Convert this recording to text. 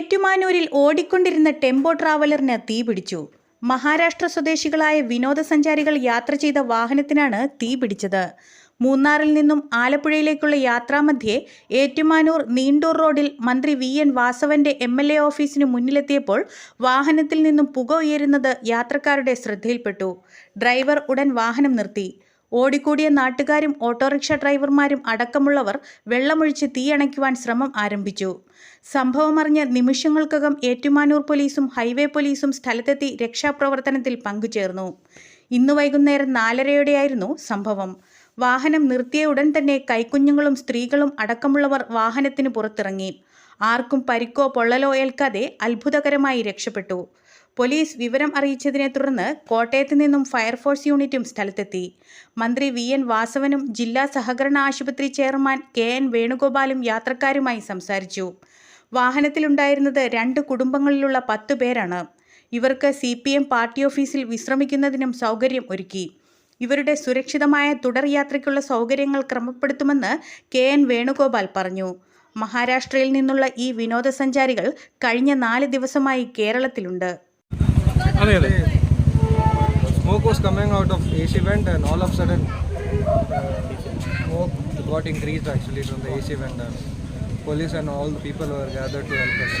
ഏറ്റുമാനൂരിൽ ഓടിക്കൊണ്ടിരുന്ന ടെമ്പോ ട്രാവലറിന് തീപിടിച്ചു മഹാരാഷ്ട്ര സ്വദേശികളായ വിനോദസഞ്ചാരികൾ യാത്ര ചെയ്ത വാഹനത്തിനാണ് തീ പിടിച്ചത്. മൂന്നാറിൽ നിന്നും ആലപ്പുഴയിലേക്കുള്ള യാത്രാമധ്യേ ഏറ്റുമാനൂർ നീണ്ടൂർ റോഡിൽ മന്ത്രി വി. എൻ. വാസവന്റെ എം. എൽ. എ ഓഫീസിന് മുന്നിലെത്തിയപ്പോൾ വാഹനത്തിൽ നിന്നും പുക ഉയരുന്നത് യാത്രക്കാരുടെ ശ്രദ്ധയിൽപ്പെട്ടു. ഡ്രൈവർ ഉടൻ വാഹനം നിർത്തി. ഓടിക്കൂടിയ നാട്ടുകാരും ഓട്ടോറിക്ഷ ഡ്രൈവർമാരും അടക്കമുള്ളവർ വെള്ളമൊഴിച്ച് തീയണയ്ക്കുവാൻ ശ്രമം ആരംഭിച്ചു. സംഭവമറിഞ്ഞ് നിമിഷങ്ങൾക്കകം ഏറ്റുമാനൂർ പോലീസും ഹൈവേ പോലീസും സ്ഥലത്തെത്തി രക്ഷാപ്രവർത്തനത്തിൽ പങ്കുചേർന്നു. ഇന്ന് വൈകുന്നേരം നാലരയോടെയായിരുന്നു സംഭവം. വാഹനം നിർത്തിയ ഉടൻ തന്നെ കൈക്കുഞ്ഞുങ്ങളും സ്ത്രീകളും അടക്കമുള്ളവർ വാഹനത്തിന് പുറത്തിറങ്ങി. ആർക്കും പരിക്കോ പൊള്ളലോ ഏൽക്കാതെ അത്ഭുതകരമായി രക്ഷപ്പെട്ടു. പോലീസ് വിവരം അറിയിച്ചതിനെ തുടർന്ന് കോട്ടയത്ത് നിന്നും ഫയർഫോഴ്സ് യൂണിറ്റും സ്ഥലത്തെത്തി. മന്ത്രി വി. എൻ. വാസവനും ജില്ലാ സഹകരണ ആശുപത്രി ചെയർമാൻ കെ. എൻ. വേണുഗോപാലും യാത്രക്കാരുമായി സംസാരിച്ചു. വാഹനത്തിലുണ്ടായിരുന്നത് രണ്ട് കുടുംബങ്ങളിലുള്ള പത്ത് പേരാണ്. ഇവർക്ക് സി. പി. എം. പാർട്ടി ഓഫീസിൽ വിശ്രമിക്കുന്നതിനും സൗകര്യം ഒരുക്കി. ഇവരുടെ സുരക്ഷിതമായ തുടർ യാത്രയ്ക്കുള്ള സൗകര്യങ്ങൾ ക്രമപ്പെടുത്തുമെന്ന് കെ. എൻ. വേണുഗോപാൽ പറഞ്ഞു. മഹാരാഷ്ട്രയിൽ നിന്നുള്ള ഈ വിനോദസഞ്ചാരികൾ കഴിഞ്ഞ നാല് ദിവസമായി കേരളത്തിലുണ്ട് smoke was coming out of AC vent and all of a sudden smoke got increased actually from the AC vent and police and all the people were gathered to help us.